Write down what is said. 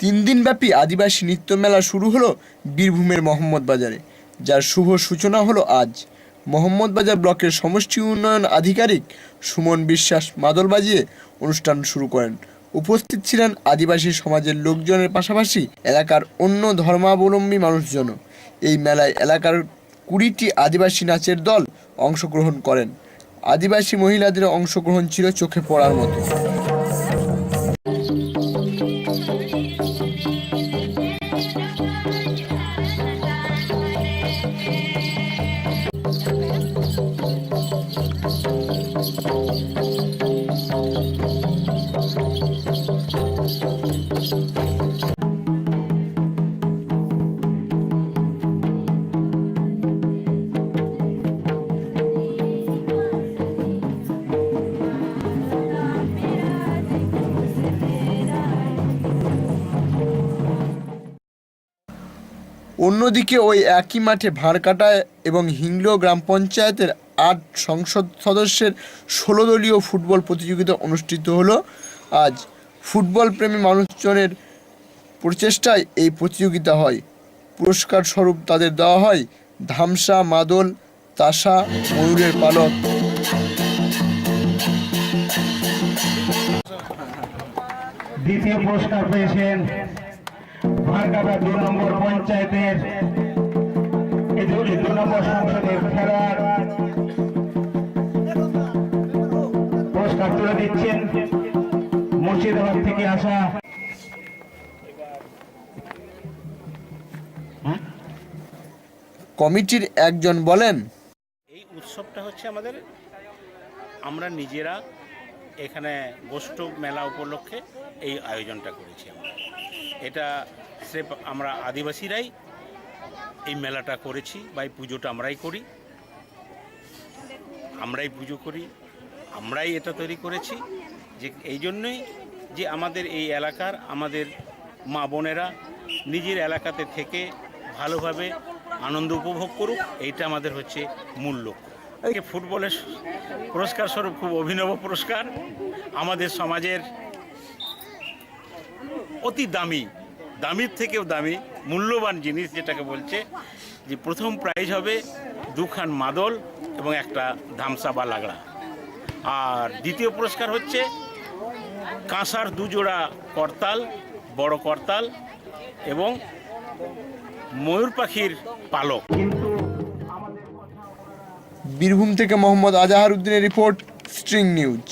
তিন দিনব্যাপী আদিবাসী নৃত্য মেলা শুরু হলো বীরভূমের মোহাম্মদ বাজারে। যার শুভ সূচনা হলো আজ। মোহাম্মদবাজার ব্লকের সমষ্টি উন্নয়ন আধিকারিক সুমন বিশ্বাস মাদল বাজিয়ে অনুষ্ঠান শুরু করেন। উপস্থিত ছিলেন আদিবাসী সমাজের লোকজনের পাশাপাশি এলাকার অন্য ধর্মাবলম্বী মানুষজনও। এই মেলায় এলাকার কুড়িটি আদিবাসী নাচের দল অংশগ্রহণ করেন। আদিবাসী মহিলাদের অংশগ্রহণ ছিল চোখে পড়ার মতো। অন্যদিকে ওই একই মাঠে ভাঁড়কাটা এবং হিংলো গ্রাম পঞ্চায়েতের আট সংসদ সদস্যের ষোলো দলীয় ফুটবল প্রতিযোগিতা অনুষ্ঠিত হলো। আজ ফুটবল প্রেমী মানুষজনের প্রচেষ্টায় এই প্রতিযোগিতা হয়। পুরস্কার স্বরূপ তাদের দেওয়া হয় ধামসা, মাদল, তাসা, ময়ূরের পালক। দ্বিতীয় পুরস্কার পেয়েছেন দু নম্বর পঞ্চায়েতের দু দু নম্বর সংসদের খেলার পুরস্কার তুলে দিচ্ছেন মুর্শিদাবাদ থেকে আসা কমিটির একজন বলেন এই উৎসবটা হচ্ছে আমাদের আমরা নিজেরা এখানে গোষ্ঠ মেলা উপলক্ষে এই আয়োজনটা করেছি আমরা। এটা স্রেফ আমরা আদিবাসীরাই এই মেলাটা করেছি বা এই পুজোটা আমরাই করি। আমরাই পুজো করি, আমরাই এটা তৈরি করেছি। যে এই জন্যই যে আমাদের এই এলাকার আমাদের মা বোনেরা নিজের এলাকাতে থেকে ভালোভাবে আনন্দ উপভোগ করুক, এইটা আমাদের হচ্ছে মূল লক্ষ্য। এই ফুটবলের পুরস্কার স্বরূপ খুব অভিনব পুরস্কার। আমাদের সমাজের অতি দামি দামির থেকেও দামি, মূল্যবান জিনিস যেটাকে বলছে যে প্রথম প্রাইজ হবে দুখান মাদল এবং একটা ধামসা বা লাগড়া আর দ্বিতীয় পুরস্কার হচ্ছে কাঁসার দুজোড়া করতাল, বড় করতাল এবং ময়ূর পাখির পালক। বীরভূম থেকে মোহাম্মদ আজাহার উদ্দিনের রিপোর্ট স্ট্রিং নিউজ।